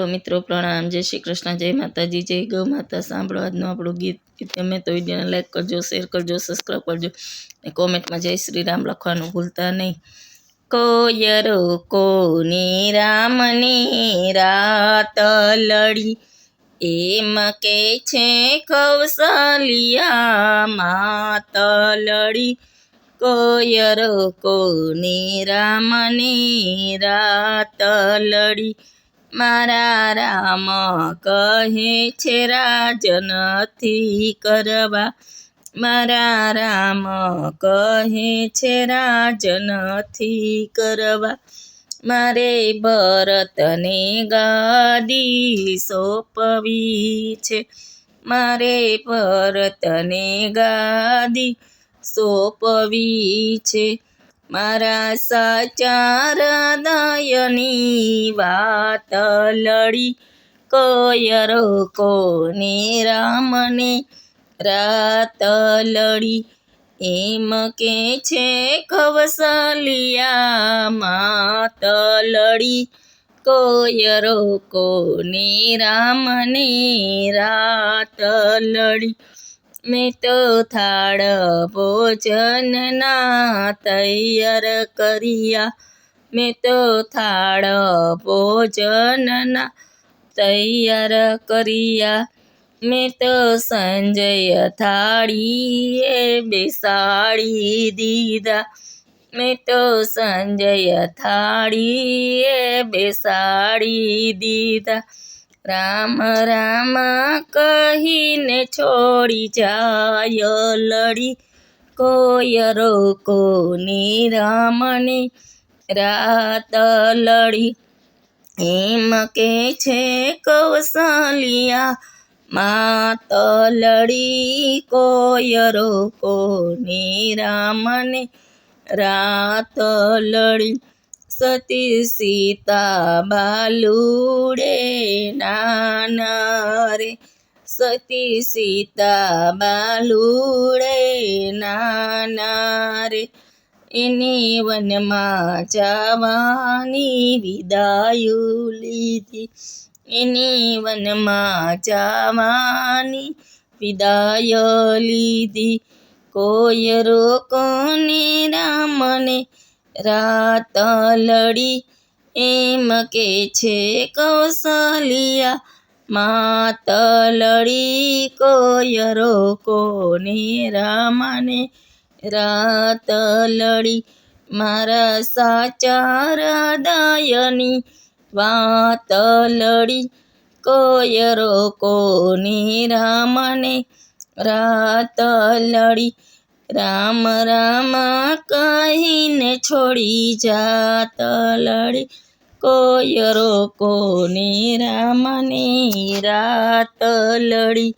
હાલો મિત્રો, પ્રણામ. જય શ્રી કૃષ્ણ, જય માતાજી, જય ગૌ માતા. સાંભળો આજનું આપણું ગીત. ગીત ગમે તો વિડીયોને લાઈક કરજો શેર કરજો સબસ્ક્રાઈબ કરજો. અને કોમેન્ટમાં જય શ્રી રામ લખવાનું ભૂલતા નહીં. કોયરો કોની રામની રાત લડી? એમ કે છે કૌશલિયા માત લડી? કોયરો કોની રામની રાત લડી? મારા રામ કહે છે રાજ નથી કરવા. મારા રામ કહે છે રાજ નથી કરવા. મારે ભરતને ગાદી સોંપવી છે. મારે ભરતને ગાદી સોંપવી છે. મારા સાચા હૃદયની વાત લડી. કોયરો કોને રામને રાત લડી. એમ કે છે કવસલિયા માત લડી. કોયરો કોને રામને રાત લડી. મેં તો થાળ ભોજનના તૈયાર કર્યા. મેં તો થાળ ભોજનના તૈયાર કર્યા. મેં તો સંજય થાળીએ બેસાડી દીધા. મેં તો સંજય થાળીએ બેસાડી દીધા. રામ રામ કહીને છોડી જાય લડી. કોય કોની રામની રાત લડી. એમ કે છે કૌશલિયા, માત લડી. કોયરો કોની રામને રાત લડી. સતી સીતા બાલુડે નાના રે સતી સીતા બાલુડે નાના રે એની વનમાં જવાની વિદાયું લીધી એની વનમાં જવાની વિદાય લીધી કોયરો કોને રામને રાત લડી એમ કે છે, કૌશલિયા માત લડી કોયરો કોને રામને? રાત લડી મારા સાચા હૃદયની વાત લડી કોયરો કોને રામને? રાત લડી રામ રામ કહીને છોડી જાત લડી. કોયરો કોને રામની રાત લડી.